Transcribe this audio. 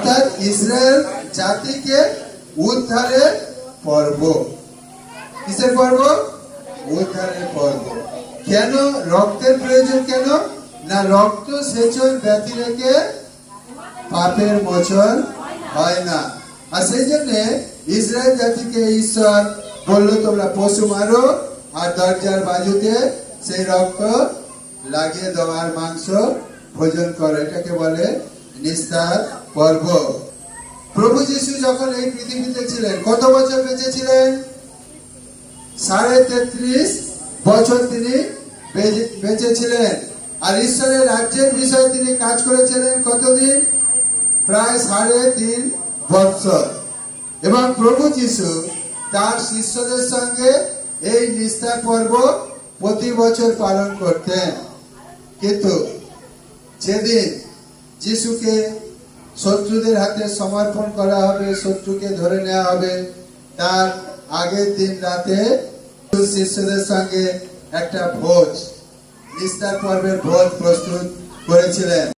অর্থাৎ ইসরায়েল জাতিকে উদ্ধারের পর্ব। কিসের পর্ব? উদ্ধারের পর্ব। কেন রক্তের প্রয়োজন কেন? না রক্ত সেচন ব্যতি রেখে পাপের মোচন হয় না। আর সেই জন্য ইসরায়েল জাতিকে ঈশ্বর বলল, তোমরা পশু মারো আর দরজার বাজুতে সেই রক্ত লাগিয়ে দেওয়ার মাংস ভোজন করো। এটাকে বলে নিস্তার পর্ব প্রভু যিশু যখন এই পৃথিবীতে ছিলেন, কত বছর বেঁচে ছিলেন সাড়ে তেত্রিশ বছর তিনি বেঁচে- ছিলেন আর ঈশ্বরের রাজ্যের বিষয়ে তিনি কাজ করেছিলেন কতদিন? প্রায় সাড়ে তিন বৎসর। এবং প্রভু যিশু তার শিষ্যদের সঙ্গে এই নিস্তার পর্ব প্রতি বছর পালন করতেন। কিন্তু যেদিন যিশুকে শত্রুদের হাতে সমর্পণ করা হবে, শত্রুকে ধরে নেওয়া হবে। তার আগের দিন রাতে শিষ্যদের সঙ্গে একটা ভোজ নিস্তার পর্বের ভোজ প্রস্তুত করেছিলেন।